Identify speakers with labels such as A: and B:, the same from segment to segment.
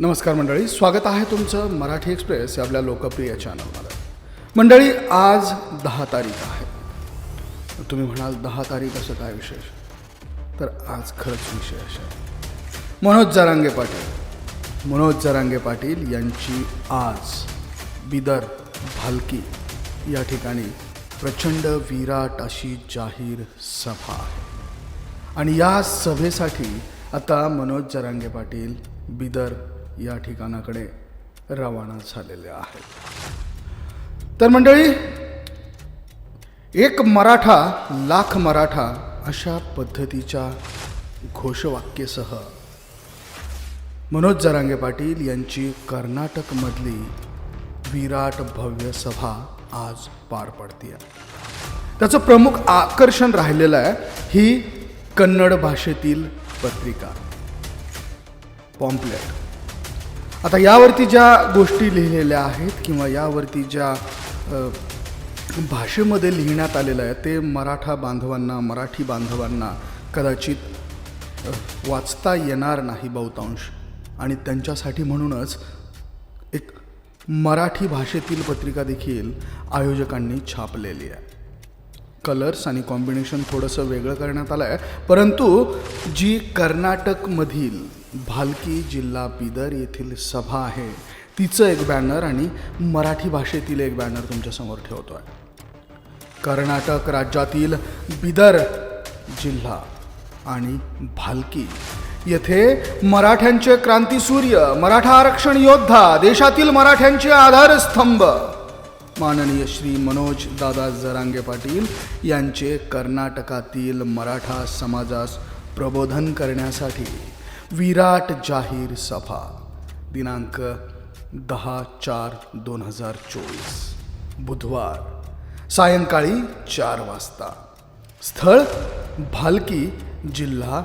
A: नमस्कार मंडळी स्वागत आहे तुमचं मराठी एक्सप्रेस या आपल्या लोकप्रिय चॅनलमध्ये मंडळी आज दहा तारीख आहे. तुम्ही म्हणाल दहा तारीख असं काय विशेष? तर आज खरंच विशेष आहे. मनोज जरांगे पाटील. मनोज जरांगे पाटील यांची आज बिदर भालकी या ठिकाणी प्रचंड विराट अशी जाहीर सभा आहे. आणि या सभेसाठी आता मनोज जरांगे पाटील बिदर या ठिकाणाकडे रवाना झालेले आहेत. तर मंडळी एक मराठा लाख मराठा अशा पद्धतीच्या घोषवाक्यसह मनोज जरांगे पाटील यांची कर्नाटकमधली विराट भव्य सभा आज पार पडते त्याचं प्रमुख आकर्षण राहिलेलं आहे ही कन्नड भाषेतील पत्रिका पॉम्पलेट. आता यावरती ज्या गोष्टी लिहिलेल्या आहेत किंवा यावरती ज्या भाषेमध्ये लिहिण्यात आलेलं आहे ते मराठा बांधवांना मराठी बांधवांना कदाचित वाचता येणार नाही बहुतांश. आणि त्यांच्यासाठी म्हणूनच एक मराठी भाषेतील पत्रिका देखील आयोजकांनी छापलेली आहे. कलर्स आणि कॉम्बिनेशन थोडंसं वेगळं करण्यात आलं आहे परंतु जी कर्नाटकमधील भालकी जिल्हा बिदर येथील सभा आहे. तिचं एक बॅनर आणि मराठी भाषेतील एक बॅनर तुमच्यासमोर ठेवतो आहे कर्नाटक राज्यातील बिदर जिल्हा आणि भालकी येथे मराठ्यांचे क्रांतीसूर्य मराठा आरक्षण योद्धा देशातील मराठ्यांचे आधारस्तंभ. माननीय श्री मनोज दादा जरांगे पाटील यांचे कर्नाटकातील मराठा समाजास प्रबोधन करण्यासाठी विराट जाहीर सभा दिनांक दहा चार दोन हजार चोवीस. बुधवार सायंकाळी चार वाजता. स्थळ भालकी जिल्हा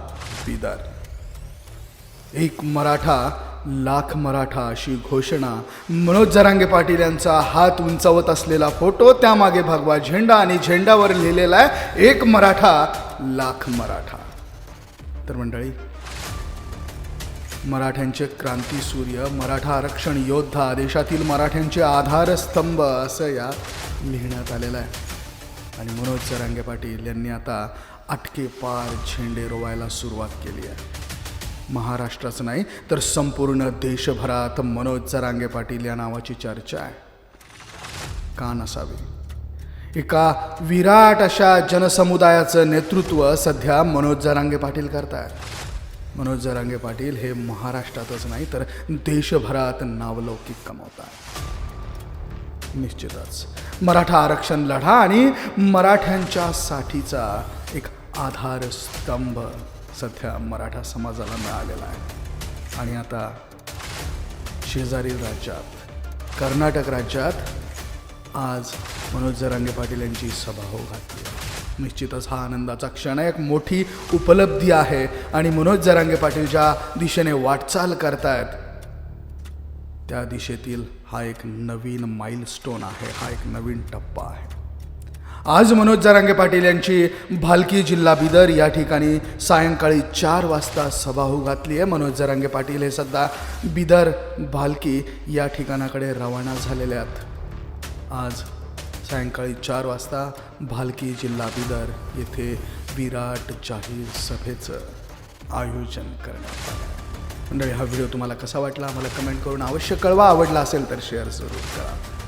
A: बिदर. एक मराठा लाख मराठा अशी घोषणा. मनोज जरांगे पाटील यांचा हात उंचावत असलेला फोटो त्यामागे भगवा झेंडा आणि झेंड्यावर लिहिलेला आहे एक मराठा लाख मराठा. तर मंडळी मराठ्यांचे क्रांतीसूर्य मराठा आरक्षण योद्धा देशातील मराठ्यांचे आधारस्तंभ असं या लिहिण्यात आलेलं आहे. आणि मनोज जरांगे पाटील यांनी आता अटके पार झेंडे रोवायला सुरुवात केली आहे. महाराष्ट्राचं नाही तर संपूर्ण देशभरात मनोज जरांगे पाटील या नावाची चर्चा आहे. का नसावी? एका विराट अशा जनसमुदायाचं नेतृत्व सध्या मनोज जरांगे पाटील करतायत. मनोज जरांगे पाटील हे महाराष्ट्रातच नाही तर देशभरात नावलौकिक कमावतात. निश्चितच. मराठा आरक्षण लढा आणि मराठ्यांच्या साठीचा एक आधारस्तंभ सध्या मराठा समाजाला मिळालेला आहे. आणि आता शेजारील राज्यात कर्नाटक राज्यात आज मनोज जरांगे पाटील यांची सभा हो घातली आहे. निश्चितच हा आनंदाचा क्षण एक मोठी उपलब्धी आहे. आणि मनोज जरांगे पाटील ज्या दिशेने वाटचाल करतायत त्या दिशेतील हा एक नवीन माइलस्टोन आहे. हा एक नवीन टप्पा आहे. आज मनोज जरांगे पाटील यांची भालकी जिल्हा बिदर या ठिकाणी सायंकाळी चार वाजता सभा घातली आहे. मनोज जरांगे पाटील हे सध्या बिदर भालकी या ठिकाणाकडे रवाना झालेले आहेत. आज सायंकाळी चार वाजता भालकी जिल्हा बिदर येथे विराट जाहीर सभेचं आयोजन करण्यात आलं. मंडळी हा व्हिडिओ तुम्हाला कसा वाटला? आम्हाला कमेंट करून अवश्य कळवा. आवडला असेल तर शेअर जरूर करा.